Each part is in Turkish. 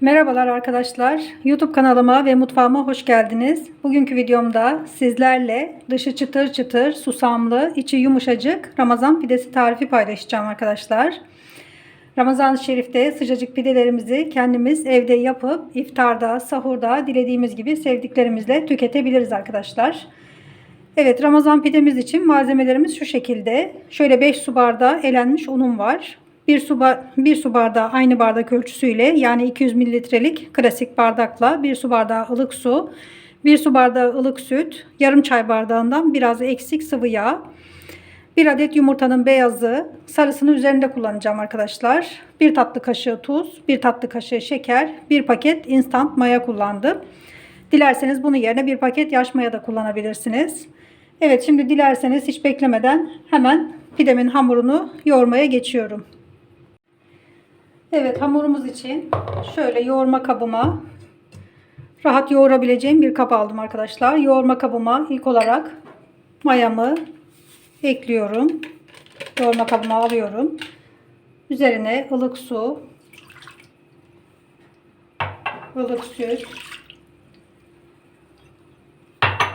Merhabalar arkadaşlar. YouTube kanalıma ve mutfağıma hoş geldiniz. Bugünkü videomda sizlerle dışı çıtır çıtır, susamlı, içi yumuşacık Ramazan pidesi tarifi paylaşacağım arkadaşlar. Ramazan-ı Şerif'te sıcacık pidelerimizi kendimiz evde yapıp iftarda, sahurda dilediğimiz gibi sevdiklerimizle tüketebiliriz arkadaşlar. Evet Ramazan pidemiz için malzemelerimiz şu şekilde. Şöyle 5 su bardağı elenmiş unum var. 1 su, bir su bardağı aynı bardak ölçüsüyle yani 200 mililitrelik klasik bardakla 1 su bardağı ılık su, 1 su bardağı ılık süt, yarım çay bardağından biraz eksik sıvı yağ, 1 adet yumurtanın beyazı, sarısını üzerinde kullanacağım arkadaşlar. 1 tatlı kaşığı tuz, 1 tatlı kaşığı şeker, 1 paket instant maya kullandım. Dilerseniz bunun yerine bir paket yaş maya da kullanabilirsiniz. Evet şimdi dilerseniz hiç beklemeden hemen pidemin hamurunu yoğurmaya geçiyorum. Evet hamurumuz için şöyle yoğurma kabıma rahat yoğurabileceğim bir kap aldım arkadaşlar. Yoğurma kabıma ilk olarak mayamı ekliyorum. Yoğurma kabıma alıyorum. Üzerine ılık su, ılık süt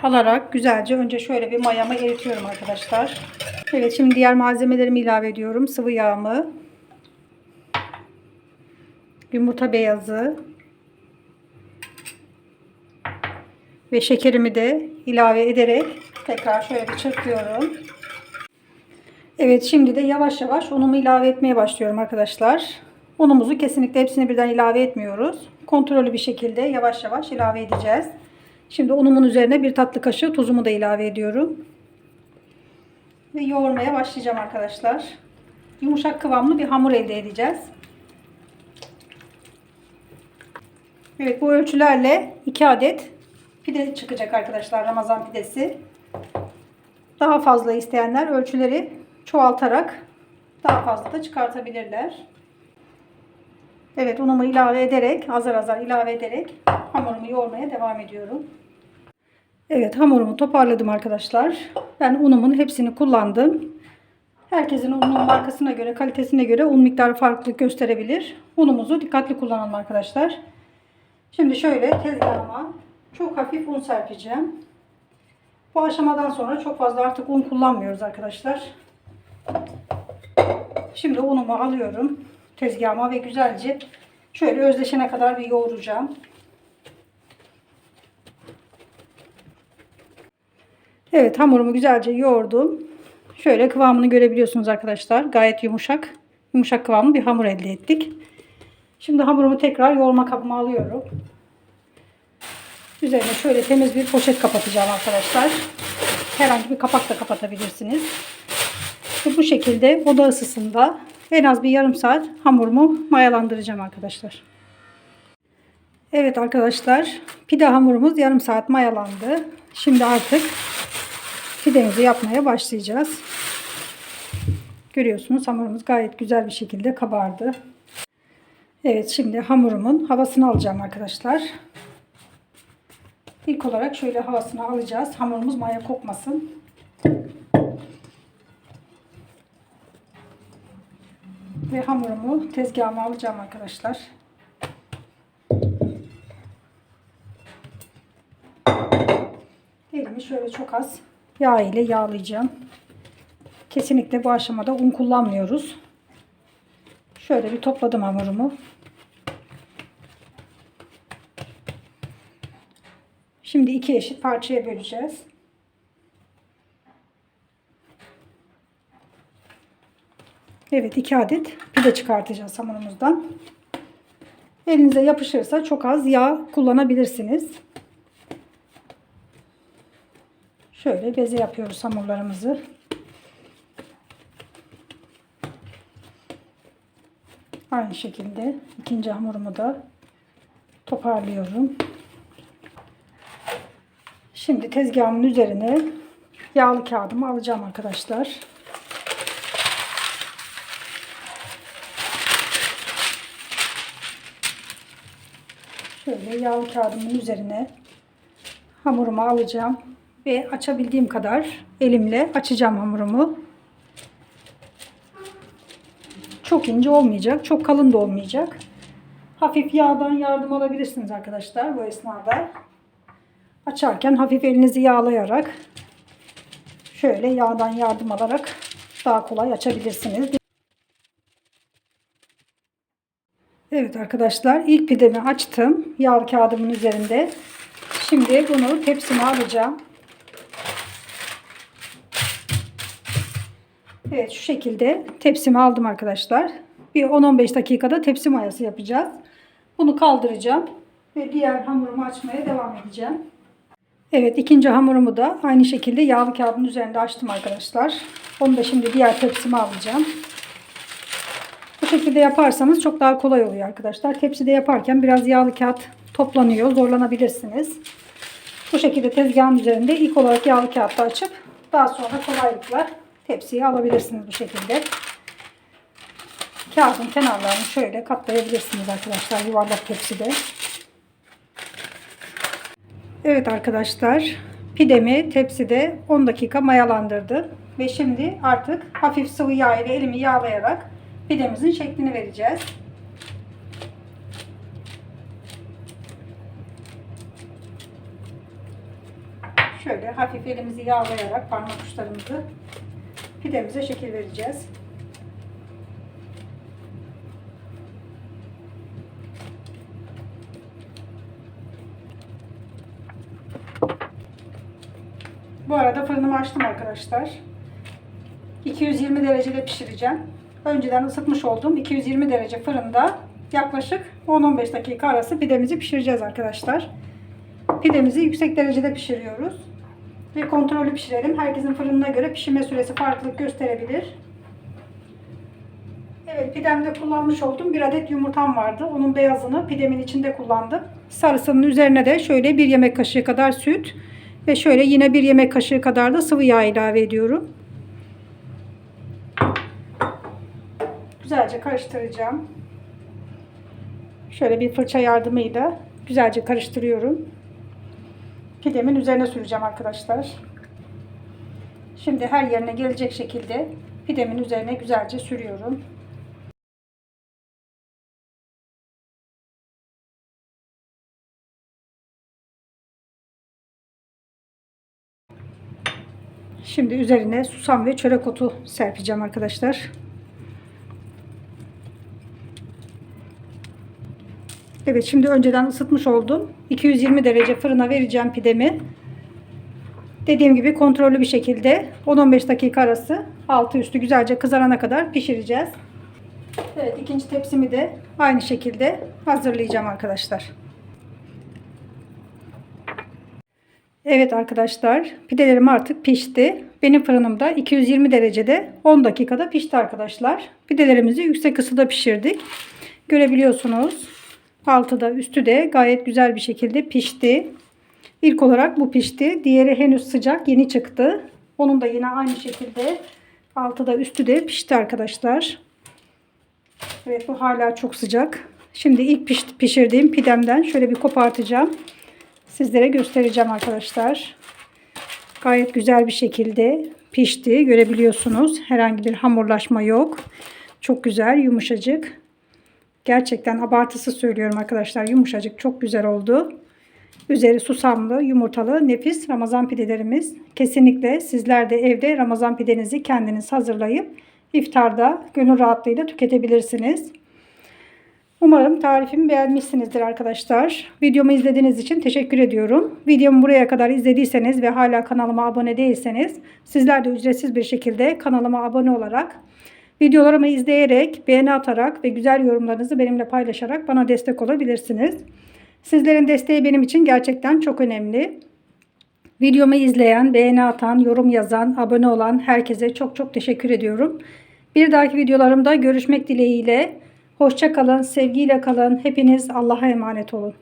alarak güzelce önce şöyle bir mayamı eritiyorum arkadaşlar. Evet şimdi diğer malzemelerimi ilave ediyorum. Sıvı yağımı, yumurta beyazı ve şekerimi de ilave ederek tekrar şöyle bir çırpıyorum. Evet şimdi de yavaş yavaş unumu ilave etmeye başlıyorum arkadaşlar. Unumuzu kesinlikle hepsini birden ilave etmiyoruz. Kontrollü bir şekilde yavaş yavaş ilave edeceğiz. Şimdi unumun üzerine bir tatlı kaşığı tuzumu da ilave ediyorum. Ve yoğurmaya başlayacağım arkadaşlar. Yumuşak kıvamlı bir hamur elde edeceğiz. Evet bu ölçülerle 2 adet pide çıkacak arkadaşlar Ramazan pidesi. Daha fazla isteyenler ölçüleri çoğaltarak daha fazla da çıkartabilirler. Evet unumu ilave ederek azar azar ilave ederek hamurumu yoğurmaya devam ediyorum. Evet hamurumu toparladım arkadaşlar. Ben unumun hepsini kullandım. Herkesin unun markasına göre, kalitesine göre un miktarı farklılık gösterebilir. Unumuzu dikkatli kullanalım arkadaşlar. Şimdi şöyle tezgahıma çok hafif un serpeceğim. Bu aşamadan sonra çok fazla artık un kullanmıyoruz arkadaşlar. Şimdi unumu alıyorum tezgahıma ve güzelce şöyle özleşene kadar bir yoğuracağım. Evet hamurumu güzelce yoğurdum. Şöyle kıvamını görebiliyorsunuz arkadaşlar. Gayet yumuşak. Yumuşak kıvamlı bir hamur elde ettik. Şimdi hamurumu tekrar yoğurma kabıma alıyorum. Üzerine şöyle temiz bir poşet kapatacağım arkadaşlar. Herhangi bir kapak da kapatabilirsiniz. Ve bu şekilde oda ısısında en az bir yarım saat hamurumu mayalandıracağım arkadaşlar. Evet arkadaşlar pide hamurumuz yarım saat mayalandı. Şimdi artık pidemizi yapmaya başlayacağız. Görüyorsunuz hamurumuz gayet güzel bir şekilde kabardı. Evet şimdi hamurumun havasını alacağım arkadaşlar. İlk olarak şöyle havasını alacağız. Hamurumuz maya kokmasın. Ve hamurumu tezgahıma alacağım arkadaşlar. Elimi şöyle çok az yağ ile yağlayacağım. Kesinlikle bu aşamada un kullanmıyoruz. Şöyle bir topladım hamurumu. Şimdi iki eşit parçaya böleceğiz. Evet iki adet pide çıkartacağız hamurumuzdan. Elinize yapışırsa çok az yağ kullanabilirsiniz. Şöyle beze yapıyoruz hamurlarımızı. Aynı şekilde ikinci hamurumu da toparlıyorum. Şimdi tezgahımın üzerine yağlı kağıdımı alacağım arkadaşlar. Şöyle yağlı kağıdımın üzerine hamurumu alacağım ve açabildiğim kadar elimle açacağım hamurumu. Çok ince olmayacak, çok kalın da olmayacak. hafif yağdan yardım alabilirsiniz arkadaşlar bu esnada. Açarken hafif elinizi yağlayarak şöyle yağdan yardım alarak daha kolay açabilirsiniz. Evet arkadaşlar ilk pidemi açtım. Yağ kağıdımın üzerinde. Şimdi bunu tepsime alacağım. Evet şu şekilde tepsime aldım arkadaşlar. Bir 10-15 dakikada tepsi mayası yapacağız. Bunu kaldıracağım ve diğer hamurumu açmaya devam edeceğim. Evet ikinci hamurumu da aynı şekilde yağlı kağıdın üzerinde açtım arkadaşlar. Onu da şimdi diğer tepsime alacağım. Bu şekilde yaparsanız çok daha kolay oluyor arkadaşlar. Tepside yaparken biraz yağlı kağıt toplanıyor. Zorlanabilirsiniz. Bu şekilde tezgahın üzerinde ilk olarak yağlı kağıtla açıp daha sonra kolaylıkla tepsiye alabilirsiniz bu şekilde. Kağıdın kenarlarını şöyle katlayabilirsiniz arkadaşlar yuvarlak tepside. Evet arkadaşlar pidemi tepside 10 dakika mayalandırdı. Ve şimdi artık hafif sıvı yağ ile elimi yağlayarak pidemizin şeklini vereceğiz. Şöyle hafif elimizi yağlayarak parmak uçlarımızı pidemize şekil vereceğiz. Bu arada fırınımı açtım arkadaşlar. 220 derecede pişireceğim. Önceden ısıtmış olduğum 220 derece fırında yaklaşık 10-15 dakika arası pidemizi pişireceğiz arkadaşlar. Pidemizi yüksek derecede pişiriyoruz. Ve kontrollü pişirelim. Herkesin fırınına göre pişirme süresi farklılık gösterebilir. Evet pidemde kullanmış olduğum bir adet yumurtam vardı. Onun beyazını pidemin içinde kullandım. Sarısının üzerine de şöyle bir yemek kaşığı kadar süt ve şöyle yine bir yemek kaşığı kadar da sıvı yağ ilave ediyorum. Güzelce karıştıracağım. Şöyle bir fırça yardımıyla güzelce karıştırıyorum. Pidemin üzerine süreceğim arkadaşlar. Şimdi her yerine gelecek şekilde pidemin üzerine güzelce sürüyorum. Şimdi üzerine susam ve çörek otu serpeceğim arkadaşlar. Evet şimdi önceden ısıtmış oldum. 220 derece fırına vereceğim pidemi. Dediğim gibi kontrollü bir şekilde 10-15 dakika arası altı üstü güzelce kızarana kadar pişireceğiz. Evet ikinci tepsimi de aynı şekilde hazırlayacağım arkadaşlar. Evet arkadaşlar pidelerim artık pişti. Benim fırınımda 220 derecede 10 dakikada pişti arkadaşlar. Pidelerimizi yüksek ısıda pişirdik. Görebiliyorsunuz. Altı da üstü de gayet güzel bir şekilde pişti. İlk olarak bu pişti. Diğeri henüz sıcak yeni çıktı. Onun da yine aynı şekilde altı da üstü de pişti arkadaşlar. Evet bu hala çok sıcak. Şimdi ilk pişirdiğim pidemden şöyle bir kopartacağım sizlere göstereceğim arkadaşlar. Gayet güzel bir şekilde pişti. Görebiliyorsunuz. Herhangi bir hamurlaşma yok. Çok güzel, yumuşacık. Gerçekten abartısı söylüyorum arkadaşlar. Yumuşacık, çok güzel oldu. Üzeri susamlı, yumurtalı, nefis Ramazan pidelerimiz. Kesinlikle sizler de evde Ramazan pidenizi kendiniz hazırlayıp iftarda gönül rahatlığıyla tüketebilirsiniz. Umarım tarifimi beğenmişsinizdir arkadaşlar. Videomu izlediğiniz için teşekkür ediyorum. Videomu buraya kadar izlediyseniz ve hala kanalıma abone değilseniz sizler de ücretsiz bir şekilde kanalıma abone olarak videolarımı izleyerek, beğeni atarak ve güzel yorumlarınızı benimle paylaşarak bana destek olabilirsiniz. Sizlerin desteği benim için gerçekten çok önemli. Videomu izleyen, beğeni atan, yorum yazan, abone olan herkese çok çok teşekkür ediyorum. Bir dahaki videolarımda görüşmek dileğiyle. Hoşça kalın, sevgiyle kalın. Hepiniz Allah'a emanet olun.